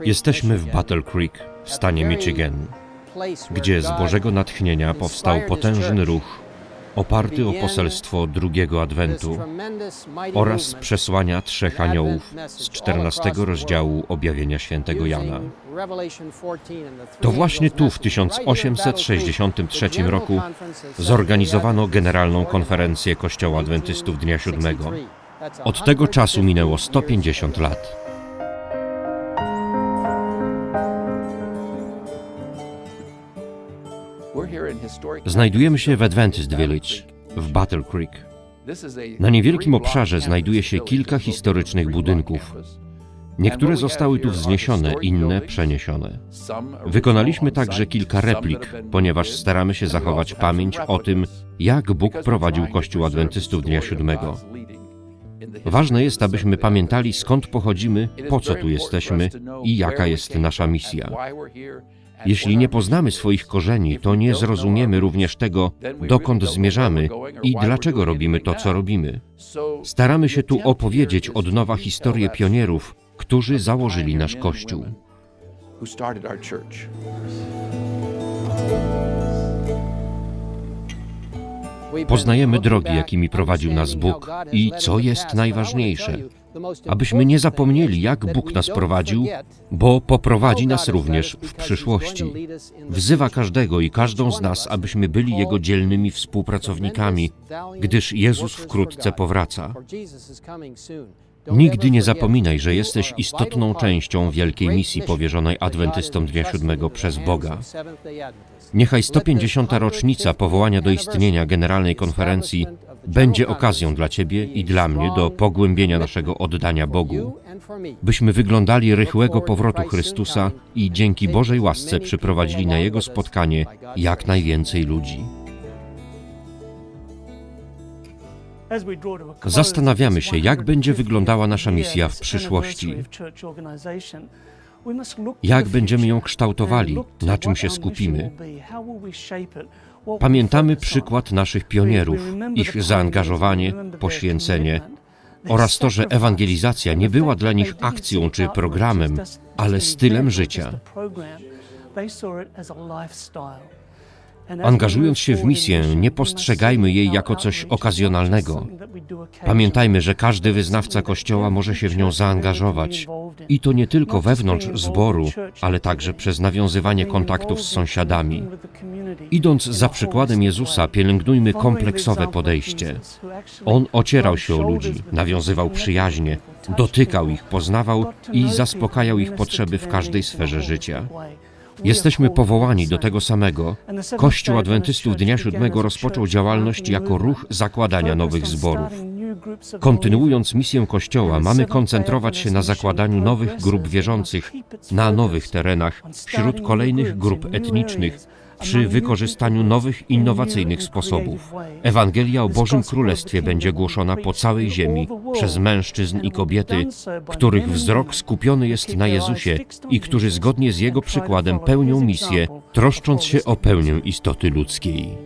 Jesteśmy w Battle Creek w stanie Michigan, gdzie z Bożego natchnienia powstał potężny ruch oparty o poselstwo drugiego Adwentu oraz przesłania trzech aniołów z 14 rozdziału objawienia świętego Jana. To właśnie tu w 1863 roku zorganizowano Generalną Konferencję Kościoła Adwentystów Dnia Siódmego. Od tego czasu minęło 150 lat. Znajdujemy się w Adventist Village w Battle Creek. Na niewielkim obszarze znajduje się kilka historycznych budynków. Niektóre zostały tu wzniesione, inne przeniesione. Wykonaliśmy także kilka replik, ponieważ staramy się zachować pamięć o tym, jak Bóg prowadził Kościół Adwentystów Dnia Siódmego. Ważne jest, abyśmy pamiętali skąd pochodzimy, po co tu jesteśmy i jaka jest nasza misja. Jeśli nie poznamy swoich korzeni, to nie zrozumiemy również tego, dokąd zmierzamy i dlaczego robimy to, co robimy. Staramy się tu opowiedzieć od nowa historię pionierów, którzy założyli nasz Kościół. Poznajemy drogi, jakimi prowadził nas Bóg i co jest najważniejsze, abyśmy nie zapomnieli, jak Bóg nas prowadził, bo poprowadzi nas również w przyszłości. Wzywa każdego i każdą z nas, abyśmy byli Jego dzielnymi współpracownikami, gdyż Jezus wkrótce powraca. Nigdy nie zapominaj, że jesteś istotną częścią wielkiej misji powierzonej Adwentystom Dnia Siódmego przez Boga. Niechaj 150. rocznica powołania do istnienia Generalnej Konferencji będzie okazją dla Ciebie i dla mnie do pogłębienia naszego oddania Bogu, byśmy wyglądali rychłego powrotu Chrystusa i dzięki Bożej łasce przyprowadzili na Jego spotkanie jak najwięcej ludzi. Zastanawiamy się, jak będzie wyglądała nasza misja w przyszłości. Jak będziemy ją kształtowali, na czym się skupimy. Pamiętamy przykład naszych pionierów, ich zaangażowanie, poświęcenie oraz to, że ewangelizacja nie była dla nich akcją czy programem, ale stylem życia. Angażując się w misję, nie postrzegajmy jej jako coś okazjonalnego. Pamiętajmy, że każdy wyznawca Kościoła może się w nią zaangażować. I to nie tylko wewnątrz zboru, ale także przez nawiązywanie kontaktów z sąsiadami. Idąc za przykładem Jezusa, pielęgnujmy kompleksowe podejście. On ocierał się o ludzi, nawiązywał przyjaźnie, dotykał ich, poznawał i zaspokajał ich potrzeby w każdej sferze życia. Jesteśmy powołani do tego samego. Kościół Adwentystów Dnia Siódmego rozpoczął działalność jako ruch zakładania nowych zborów. Kontynuując misję Kościoła, mamy koncentrować się na zakładaniu nowych grup wierzących na nowych terenach, wśród kolejnych grup etnicznych, przy wykorzystaniu nowych, innowacyjnych sposobów. Ewangelia o Bożym Królestwie będzie głoszona po całej ziemi przez mężczyzn i kobiety, których wzrok skupiony jest na Jezusie i którzy zgodnie z Jego przykładem pełnią misję, troszcząc się o pełnię istoty ludzkiej.